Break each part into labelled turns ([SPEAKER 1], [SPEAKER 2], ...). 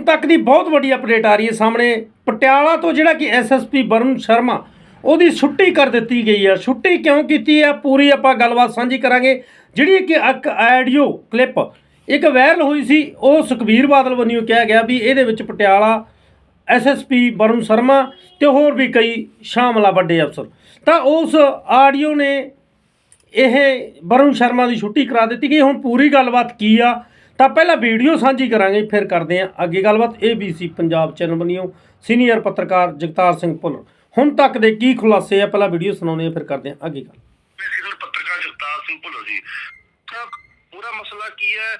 [SPEAKER 1] ਹੁਣ ਤੱਕ ਦੀ ਬਹੁਤ ਵੱਡੀ ਅਪਡੇਟ ਆ ਰਹੀ ਹੈ ਸਾਹਮਣੇ। ਪਟਿਆਲਾ ਤੋਂ ਜਿਹੜਾ ਕਿ ਐਸਐਸਪੀ ਵਰੁਣ ਸ਼ਰਮਾ, ਉਹਦੀ ਛੁੱਟੀ ਕਰ ਦਿੱਤੀ ਗਈ ਹੈ। ਛੁੱਟੀ ਕਿਉਂ ਕੀਤੀ ਹੈ? ਪੂਰੀ ਆਪਾਂ ਗੱਲਬਾਤ ਸਾਂਝੀ ਕਰਾਂਗੇ। ਜਿਹੜੀ ਕਿ ਇੱਕ ਆਡੀਓ ਕਲਿੱਪ ਇੱਕ ਵਾਇਰਲ ਹੋਈ ਸੀ, ਉਹ ਸੁਖਬੀਰ ਬਾਦਲ ਵੱਲੋਂ ਕਿਹਾ ਗਿਆ ਵੀ ਇਹਦੇ ਵਿੱਚ ਪਟਿਆਲਾ ਐਸਐਸਪੀ ਵਰੁਣ ਸ਼ਰਮਾ ਤੇ ਹੋਰ ਵੀ ਕਈ ਸ਼ਾਮਲ ਆ ਵੱਡੇ ਅਫਸਰ। ਤਾਂ ਉਸ ਆਡੀਓ ਨੇ ਇਹ ਵਰੁਣ ਸ਼ਰਮਾ ਦੀ ਛੁੱਟੀ ਕਰਾ ਦਿੱਤੀ ਗਈ। ਹੁਣ ਪੂਰੀ ਗੱਲਬਾਤ ਕੀ ਆ? ਤਾਂ ਪਹਿਲਾਂ ਵੀਡੀਓ ਸਾਂਝੀ ਕਰਾਂਗੇ, ਫਿਰ ਕਰਦੇ ਹਾਂ ਅੱਗੇ ਗੱਲਬਾਤ। ABC ਪੰਜਾਬ ਚੈਨਲ ਬਣੀਓ ਸੀਨੀਅਰ ਪੱਤਰਕਾਰ ਜਗਤਾਰ ਸਿੰਘ ਭੁੱਲਰ। ਹੁਣ ਤੱਕ ਦੇ ਕੀ ਖੁਲਾਸੇ ਆ? ਪਹਿਲਾਂ ਵੀਡੀਓ ਸੁਣਾਉਂਦੇ ਆ ਫਿਰ ਕਰਦੇ ਹਾਂ ਅੱਗੇ ਗੱਲ।
[SPEAKER 2] ਸੀਨੀਅਰ ਪੱਤਰਕਾਰ ਜਗਤਾਰ ਸਿੰਘ ਭੁੱਲਰ ਜੀ ਪੂਰਾ ਮਸਲਾ ਕੀ ਹੈ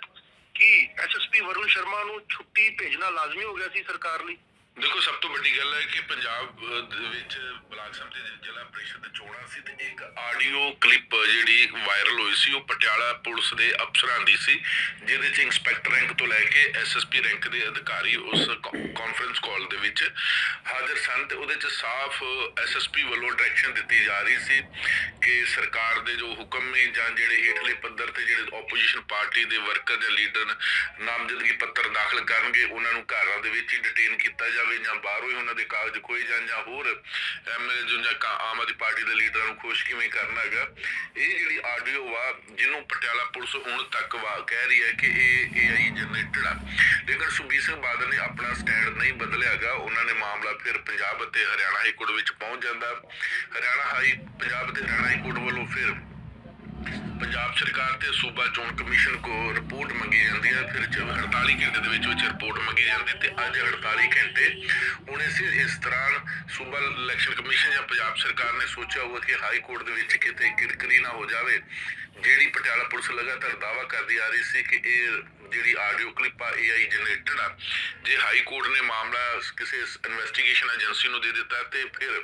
[SPEAKER 2] ਕਿ ਐਸਐਸਪੀ ਵਰੁਣ ਸ਼ਰਮਾ ਨੂੰ ਛੁੱਟੀ ਭੇਜਣਾ ਲਾਜ਼ਮੀ ਹੋ ਗਿਆ ਸੀ ਸਰਕਾਰ ਲਈ?
[SPEAKER 3] ਦੇਖੋ, ਸਭ ਤੋਂ ਵੱਡੀ ਗੱਲ ਹੈ ਕਿ ਪੰਜਾਬ ਦੇ ਵਿੱਚ ਬਲਾਕ ਸਮਿਤੀ ਦੇ ਜ਼ਿਲ੍ਹਾ ਪ੍ਰੀਸ਼ਦ ਚੋਣਾਂ ਸੀ ਤੇ ਇੱਕ ਆਡੀਓ ਕਲਿੱਪ ਜਿਹੜੀ ਵਾਇਰਲ ਹੋਈ ਸੀ, ਉਹ ਪਟਿਆਲਾ ਪੁਲਿਸ ਦੇ ਅਫਸਰਾਂ ਦੀ ਸੀ, ਜਿਹਦੇ ਚ ਇੰਸਪੈਕਟਰ ਰੈਂਕ ਤੋਂ ਲੈ ਕੇ ਐਸਐਸਪੀ ਰੈਂਕ ਦੇ ਅਧਿਕਾਰੀ ਉਸ ਕਾਨਫਰੰਸ ਕਾਲ ਦੇ ਵਿੱਚ ਹਾਜ਼ਰ ਸਨ ਤੇ ਉਹਦੇ ਚ ਸਾਫ਼ ਐਸਐਸਪੀ ਵੱਲੋਂ ਡਾਇਰੈਕਸ਼ਨ ਦਿੱਤੀ ਜਾ ਰਹੀ ਸੀ ਕਿ ਸਰਕਾਰ ਦੇ ਜੋ ਹੁਕਮ ਨੇ ਜਾਂ ਜਿਹੜੇ ਹੇਠਲੇ ਪੱਧਰ ਤੇ ਜਿਹੜੇ ਆਪੋਜੀਸ਼ਨ ਪਾਰਟੀ ਦੇ ਵਰਕਰ ਜਾਂ ਲੀਡਰ ਨਾਮਜ਼ਦਗੀ ਪੱਤਰ ਦਾਖਲ ਕਰਨਗੇ, ਉਹਨਾਂ ਨੂੰ ਘਰਾਂ ਦੇ ਵਿੱਚ ਹੀ ਡਿਟੇਨ ਕੀਤਾ ਜਾਵੇ। ਜਾਂ ਬਾਹਰੋਂ ਹੀ ਉਹਨਾਂ ਦੇ ਕਾਗਜ਼ ਖੋਏ ਜਾਣ ਜਾਂ ਹੋਰ ਐਮਐਲਏ ਜੋ ਜਾਂ ਆਮ ਆਦਮੀ ਪਾਰਟੀ ਦੇ ਲੀਡਰਾਂ ਨੂੰ ਖੁਸ਼ ਕਿਵੇਂ ਕਰਨਾ ਹੈਗਾ, ਇਹ ਜਿਹੜੀ ਆਡੀਓ ਵਾ ਜਿਹਨੂੰ ਪਟਿਆਲਾ ਪੁਲਿਸ ਹੁਣ ਤੱਕ ਵਾ ਕਹਿ ਰਹੀ ਹੈ ਕਿ ਇਹ ਏਆਈ ਜਨਰੇਟਡ ਆ। ਲੇਕਿਨ ਸੁਖਬੀਰ ਸਿੰਘ ਬਾਦਲ ਨੇ ਆਪਣਾ ਸਟੈਂਡ ਨਹੀਂ ਬਦਲਿਆਗਾ ਉਹਨਾਂ ਨੇ ਮਾਮਲਾ ਫਿਰ ਪੰਜਾਬ ਅਤੇ ਹਰਿਆਣਾ ਹਾਈ ਕੋਰਟ ਵਿੱਚ ਪਹੁੰਚ ਜਾਂਦਾ। ਹਰਿਆਣਾ ਹਾਈ ਪੰਜਾਬ ਅਤੇ ਹਰਿਆਣਾ ਹਾਈ ਕੋਰਟ ਵੱਲੋਂ ਫਿਰ ਪੰਜਾਬ ਸਰਕਾਰ ਤੇ ਸੂਬਾ ਚੋਣ ਕਮਿਸ਼ਨ ਕੋ ਰਿਪੋਰਟ ਮੰਗੀ ਜਾਂਦੀ ਹੈ, ਫਿਰ 48 ਘੰਟੇ ਦੇ ਵਿੱਚ ਵਿੱਚ ਰਿਪੋਰਟ ਮੰਗੀ ਜਾਂਦੀ ਤੇ ਅੱਜ 48 ਘੰਟੇ ਹੁਣ ਇਸ ਇਸ ਦੌਰਾਨ ਸੂਬਾ ਇਲੈਕਸ਼ਨ ਕਮਿਸ਼ਨ ਜਾਂ ਪੰਜਾਬ ਸਰਕਾਰ ਨੇ ਸੋਚਿਆ ਹੋਊਗਾ ਕਿ ਹਾਈ ਕੋਰਟ ਦੇ ਵਿੱਚ ਕਿਤੇ ਕਿਰਕਰੀ ਨਾ ਹੋ ਜਾਵੇ। ਜਿਹੜੀ ਪਟਿਆਲਾ ਪੁਲਿਸ ਲਗਾਤਾਰ ਦਾਵਾ ਕਰਦੀ ਆ ਰਹੀ ਸੀ ਕਿ ਇਹ ਜਿਹੜੀ ਆਡੀਓ ਕਲਿੱਪ ਆ AI ਜਨਰੇਟਡ ਆ, ਜੇ ਹਾਈ ਕੋਰਟ ਨੇ ਮਾਮਲਾ ਕਿਸੇ ਇਨਵੈਸਟੀਗੇਸ਼ਨ ਏਜੰਸੀ ਨੂੰ ਦੇ ਦਿੱਤਾ ਤੇ ਫਿਰ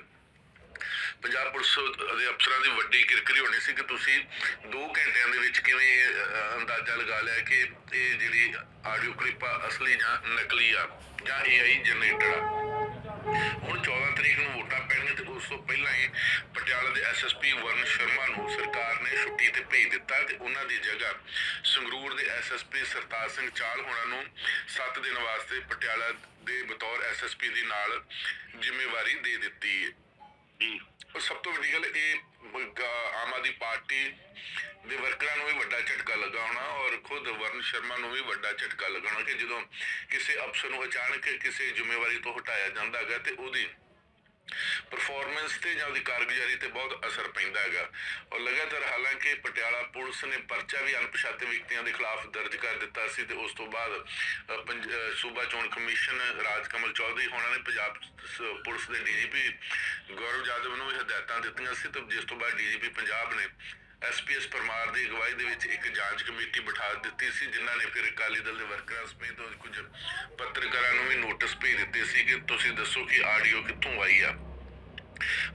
[SPEAKER 3] ਪੰਜਾਬ ਪੁਲਿਸ ਦੇ ਅਫਸਰਾਂ ਦੀ ਵੱਡੀ ਕਿਰਕਰੀ ਹੋਣੀ ਸੀ ਕਿ ਤੁਸੀਂ 2 ਘੰਟਿਆਂ ਦੇ ਵਿੱਚ ਕਿਵੇਂ ਇਹ, ਅ, ਅੰਦਾਜ਼ਾ ਲਗਾ ਲਿਆ ਕਿ ਇਹ ਜਿਹੜੀ ਆਡੀਓ ਕਲਿੱਪ ਅਸਲੀ ਜਾਂ ਨਕਲੀ ਆ ਜਾਂ AI ਜਨਰੇਟਡ ਆ? ਹੁਣ 14 ਤਰੀਕ ਨੂੰ ਵੋਟਾਂ ਪੈਣਗੀਆਂ ਤੇ ਉਸ ਤੋਂ ਪਹਿਲਾਂ ਹੀ ਪਟਿਆਲਾ ਦੇ ਐਸਐਸਪੀ ਵਰਨ ਸ਼ਰਮਾ ਨੂੰ ਸਰਕਾਰ ਨੇ ਛੁੱਟੀ ਤੇ ਭੇਜ ਦਿੱਤਾ ਤੇ ਉਹਨਾਂ ਦੀ ਜਗ੍ਹਾ ਸੰਗਰੂਰ ਦੇ ਐਸਐਸਪੀ ਸਰਤਾਜ ਸਿੰਘ ਚਾਲ ਹੋਣਾ ਨੂੰ 7 ਦਿਨ ਵਾਸਤੇ ਪਟਿਆਲਾ ਦੇ ਬਤੌਰ ਐਸਐਸਪੀ ਦੀ ਨਾਲ ਜ਼ਿੰਮੇਵਾਰੀ ਦੇ ਦਿੱਤੀ ਹੈ।
[SPEAKER 2] ਜੀ
[SPEAKER 3] ਔਰ ਸਭ ਤੋਂ ਵੱਡੀ ਗੱਲ ਇਹ ਗ- ਆਮ ਆਦਮੀ ਪਾਰਟੀ ਦੇ ਵਰਕਰਾਂ ਨੂੰ ਵੀ ਵੱਡਾ ਝਟਕਾ ਲੱਗਾ ਹੋਣਾ ਔਰ ਖੁਦ ਵਰਨ ਸ਼ਰਮਾ ਨੂੰ ਵੀ ਵੱਡਾ ਝਟਕਾ ਲੱਗਣਾ ਕਿ ਜਦੋਂ ਕਿਸੇ ਅਫਸਰ ਨੂੰ ਅਚਾਨਕ ਕਿਸੇ ਜ਼ਿੰਮੇਵਾਰੀ ਤੋਂ ਹਟਾਇਆ ਜਾਂਦਾ ਹੈਗਾ ਤੇ ਉਹਦੀ ਪਰਫਾਰਮੈਂਸ ਤੇ ਜਾਂ ਉਹਦੀ ਕਾਰਗੁਜ਼ਾਰੀ ਤੇ ਬਹੁਤ ਅਸਰ ਪੈਂਦਾ ਹੈਗਾ। ਔਰ ਲਗਾਤਾਰ ਹਾਲਾਂਕਿ ਪਟਿਆਲਾ ਪੁਲਿਸ ਨੇ ਪਰਚਾ ਵੀ ਅਣਪਛਾਤੇ ਵਿਅਕਤੀਆਂ ਦੇ ਖਿਲਾਫ ਦਰਜ ਕਰ ਦਿੱਤਾ ਸੀ ਤੇ ਉਸ ਤੋਂ ਬਾਅਦ ਸੂਬਾ ਚੋਣ ਕਮਿਸ਼ਨ ਰਾਜਕਮਲ ਚੌਧਰੀ ਹੋਣਾ ਨੇ ਪੰਜਾਬ ਪੁਲਿਸ ਦੇ ਡੀਜੀਪੀ ਗੌਰਵ ਜਾਦਵ ਨੂੰ ਵੀ ਹਦਾਇਤਾਂ ਦਿੱਤੀਆਂ ਸੀ ਤੇ ਜਿਸ ਤੋਂ ਬਾਅਦ ਡੀਜੀਪੀ ਪੰਜਾਬ ਨੇ ਐਸਪੀਐਸ ਪਰਮਾਰ ਦੀ ਅਗਵਾਈ ਦੇ ਵਿੱਚ ਇੱਕ ਜਾਂਚ ਕਮੇਟੀ ਬਿਠਾ ਦਿੱਤੀ ਸੀ, ਜਿਨ੍ਹਾਂ ਨੇ ਫਿਰ ਅਕਾਲੀ ਦਲ ਦੇ ਵਰਕਰਾਂ ਸਮੇਤ ਕੁਝ ਪੱਤਰਕਾਰਾਂ ਨੂੰ ਵੀ ਨੋਟਿਸ ਭੇਜ ਦਿੱਤੇ ਸੀ ਕਿ ਤੁਸੀਂ ਦੱਸੋ ਕਿ ਆਡੀਓ ਕਿੱਥੋਂ ਆਈ ਆ।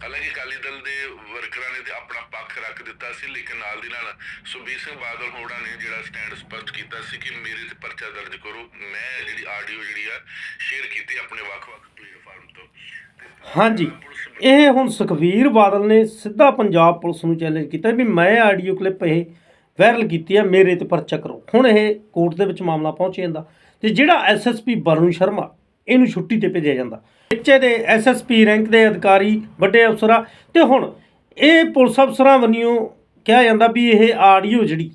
[SPEAKER 3] ਹਾਲਾਂਕਿ ਅਕਾਲੀ ਦਲ ਦੇ ਵਰਕਰਾਂ ਨੇ ਤੇ ਆਪਣਾ ਪੱਖ ਰੱਖ ਦਿੱਤਾ ਸੀ ਲੇਕਿਨ ਨਾਲ ਦੀ ਨਾਲ ਸੁਖਬੀਰ ਸਿੰਘ ਬਾਦਲ ਹੋਣਾ ਨੇ ਜਿਹੜਾ ਸਟੈਂਡ ਸਪਸ਼ਟ ਕੀਤਾ ਸੀ ਕਿ ਮੇਰੇ ਤੇ ਪਰਚਾ ਦਰਜ ਕਰੋ ਮੈਂ ਜਿਹੜੀ ਆਡੀਓ ਜਿਹੜੀ ਆ ਸ਼ੇਅਰ ਕੀਤੀ ਆਪਣੇ ਵੱਖ-ਵੱਖ ਪਲੇਟਫਾਰਮ ਤੋਂ।
[SPEAKER 1] ਹਾਂਜੀ। ਇਹ ਹੁਣ ਸੁਖਵੀਰ ਬਾਦਲ ਨੇ ਸਿੱਧਾ ਪੰਜਾਬ ਪੁਲਿਸ ਨੂੰ ਚੈਲੰਜ ਕੀਤਾ ਵੀ ਮੈਂ ਆਡੀਓ ਕਲਿੱਪ ਇਹ ਵਾਇਰਲ ਕੀਤੀ ਹੈ ਮੇਰੇ ਤੇ ਪਰਚਾ ਕਰੋ। ਹੁਣ ਇਹ ਕੋਰਟ ਦੇ ਵਿੱਚ ਮਾਮਲਾ ਪਹੁੰਚ ਜਾਂਦਾ ਤੇ ਜਿਹੜਾ ਐਸਐਸਪੀ ਵਰੁਣ ਸ਼ਰਮਾ ਇਹਨੂੰ ਛੁੱਟੀ ਤੇ ਭੇਜਿਆ ਜਾਂਦਾ। ਵਿੱਚੇ ਦੇ ਐਸਐਸਪੀ ਰੈਂਕ ਦੇ ਅਧਿਕਾਰੀ, ਵੱਡੇ ਅਫਸਰਾਂ ਤੇ ਹੁਣ ਇਹ ਪੁਲਿਸ ਅਫਸਰਾਂ ਵੱਲੋਂ ਕਿਹਾ ਜਾਂਦਾ ਵੀ ਇਹ ਆਡੀਓ ਜਿਹੜੀ,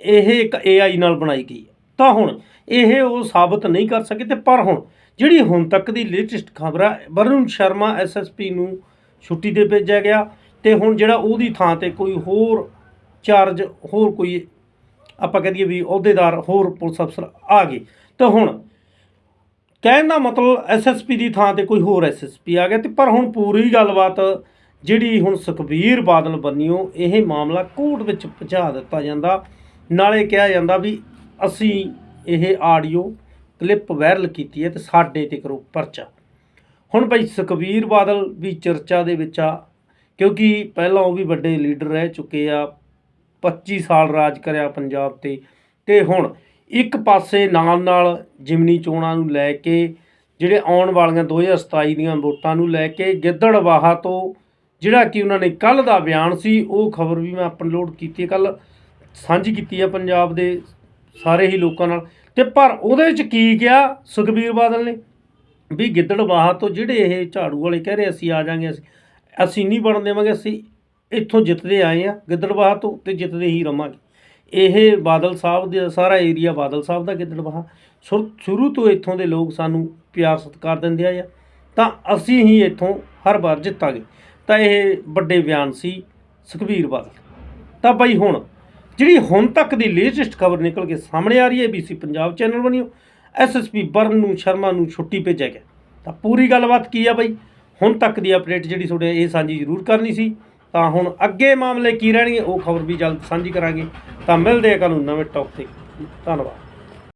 [SPEAKER 1] ਇਹ ਇੱਕ AI ਨਾਲ ਬਣਾਈ ਗਈ ਹੈ। ਤਾਂ ਹੁਣ ਇਹ ਉਹ ਸਾਬਤ ਨਹੀਂ ਕਰ ਸਕੇ ਤੇ ਪਰ ਹੁਣ ਜਿਹੜੀ ਹੁਣ ਤੱਕ ਦੀ ਲੇਟੈਸਟ ਖਬਰ ਆ, ਵਰੁਣ ਸ਼ਰਮਾ ਐਸਐਸਪੀ ਨੂੰ ਛੁੱਟੀ ਤੇ ਭੇਜਿਆ ਗਿਆ ਤੇ ਹੁਣ ਜਿਹੜਾ ਉਹਦੀ ਥਾਂ ਤੇ ਕੋਈ ਹੋਰ ਚਾਰਜ ਹੋਰ ਕੋਈ ਆਪਾਂ ਕਹ ਦਈਏ ਵੀ ਅਹੁਦੇਦਾਰ, ਹੋਰ ਪੁਲਿਸ ਅਫਸਰ ਆ ਗਏ। ਤਾਂ ਹੁਣ ਕਹਿਣ ਦਾ ਮਤਲਬ ਐਸਐਸਪੀ ਦੀ ਥਾਂ ਤੇ ਕੋਈ ਹੋਰ ਐਸਐਸਪੀ ਆ ਗਿਆ ਤੇ ਪਰ ਹੁਣ ਪੂਰੀ ਗੱਲਬਾਤ ਜਿਹੜੀ ਹੁਣ ਸੁਖਬੀਰ ਬਾਦਲ ਬੰਨਿਓ, ਇਹ ਮਾਮਲਾ ਕੋਰਟ ਵਿੱਚ ਪਹੁੰਚਾ ਦਿੱਤਾ ਜਾਂਦਾ। ਨਾਲੇ ਕਿਹਾ ਜਾਂਦਾ ਵੀ ਅਸੀਂ ਇਹ ਆਡੀਓ ਕਲਿੱਪ ਵਾਇਰਲ ਕੀਤੀ ਹੈ ਤੇ ਸਾਡੇ ਤੇ ਕਰੋ ਪਰਚਾ। ਹੁਣ ਭਾਈ ਸੁਖਬੀਰ ਬਾਦਲ ਵੀ ਚਰਚਾ ਦੇ ਵਿੱਚ ਆ, ਕਿਉਂਕਿ ਪਹਿਲਾਂ ਉਹ ਵੀ ਵੱਡੇ ਲੀਡਰ ਰਹਿ ਚੁੱਕੇ ਆ 25 ਸਾਲ ਰਾਜ ਕਰਿਆ ਪੰਜਾਬ ਤੇ ਤੇ ਹੁਣ ਇੱਕ ਪਾਸੇ ਨਾਲ ਨਾਲ ਜਿਮਨੀ ਚੋਣਾਂ ਨੂੰ ਲੈ ਕੇ, ਜਿਹੜੇ ਆਉਣ ਵਾਲੀਆਂ 2027 ਦੀਆਂ ਵੋਟਾਂ ਨੂੰ ਲੈ ਕੇ ਗਿੱਦੜਵਾਹਾ ਤੋਂ, ਜਿਹੜਾ ਕਿ ਉਹਨਾਂ ਨੇ ਕੱਲ ਦਾ ਬਿਆਨ ਸੀ, ਉਹ ਖਬਰ ਵੀ ਮੈਂ ਅਪਲੋਡ ਕੀਤੀ ਕੱਲ ਸਾਂਝੀ ਕੀਤੀ ਹੈ ਪੰਜਾਬ ਦੇ ਸਾਰੇ ਹੀ ਲੋਕਾਂ ਨਾਲ। ਤੇ ਪਰ ਉਹਦੇ 'ਚ ਕੀ ਕਿਹਾ ਸੁਖਬੀਰ ਬਾਦਲ ਨੇ? ਵੀ ਗਿੱਦੜਬਾਹਾ ਤੋਂ ਜਿਹੜੇ ਇਹ ਝਾੜੂ ਵਾਲੇ ਕਹਿ ਰਹੇ ਅਸੀਂ ਆ ਜਾਾਂਗੇ ਅਸੀਂ ਅਸੀਂ ਨਹੀਂ ਬਣਨ ਦੇਵਾਂਗੇ, ਅਸੀਂ ਇੱਥੋਂ ਜਿੱਤਦੇ ਆਏ ਆ ਗਿੱਦੜਬਾਹਾ ਤੋਂ ਤੇ ਜਿੱਤਦੇ ਹੀ ਰਵਾਂਗੇ। ਇਹ ਬਾਦਲ ਸਾਹਿਬ ਦੇ ਸਾਰਾ ਏਰੀਆ ਬਾਦਲ ਸਾਹਿਬ ਦਾ ਗਿੱਦੜਬਾਹਾ ਸ਼ੁਰ- ਸ਼ੁਰੂ ਤੋਂ ਇੱਥੋਂ ਦੇ ਲੋਕ ਸਾਨੂੰ ਪਿਆਰ ਸਤਿਕਾਰ ਦਿੰਦੇ ਆ। ਤਾਂ ਅਸੀਂ ਹੀ ਇੱਥੋਂ ਹਰ ਵਾਰ ਜਿੱਤਾਂਗੇ। ਤਾਂ ਇਹ ਵੱਡੇ ਬਿਆਨ ਸੀ ਸੁਖਬੀਰ ਬਾਦਲ। ਤਾਂ ਬਈ ਹੁਣ ਜਿਹੜੀ ਹੁਣ ਤੱਕ ਦੀ ਲੇਟੈਸਟ ਖਬਰ ਨਿਕਲ ਕੇ ਸਾਹਮਣੇ ਆ ਰਹੀ ਹੈ ਬੀਸੀ ਪੰਜਾਬ ਚੈਨਲ ਬਣਿਓ ਐਸਐਸਪੀ ਬਰਨ ਨੂੰ, ਸ਼ਰਮਾ ਨੂੰ ਛੁੱਟੀ ਭੇਜਿਆ ਗਿਆ। ਤਾਂ ਪੂਰੀ ਗੱਲਬਾਤ ਕੀ ਆ ਬਈ? ਹੁਣ ਤੱਕ ਦੀ ਅਪਡੇਟ ਜਿਹੜੀ ਤੁਹਾਡੇ ਇਹ ਸਾਂਝੀ ਜ਼ਰੂਰ ਕਰਨੀ ਸੀ। ਤਾਂ ਹੁਣ ਅੱਗੇ ਮਾਮਲੇ ਕੀ ਰਹਿਣਗੇ, ਉਹ ਖਬਰ ਵੀ ਜਲਦ ਸਾਂਝੀ ਕਰਾਂਗੇ। ਤਾਂ ਮਿਲਦੇ ਆ ਕੱਲ੍ਹ ਨੂੰ ਨਵੇਂ ਟੌਪ ਤੇ। ਧੰਨਵਾਦ।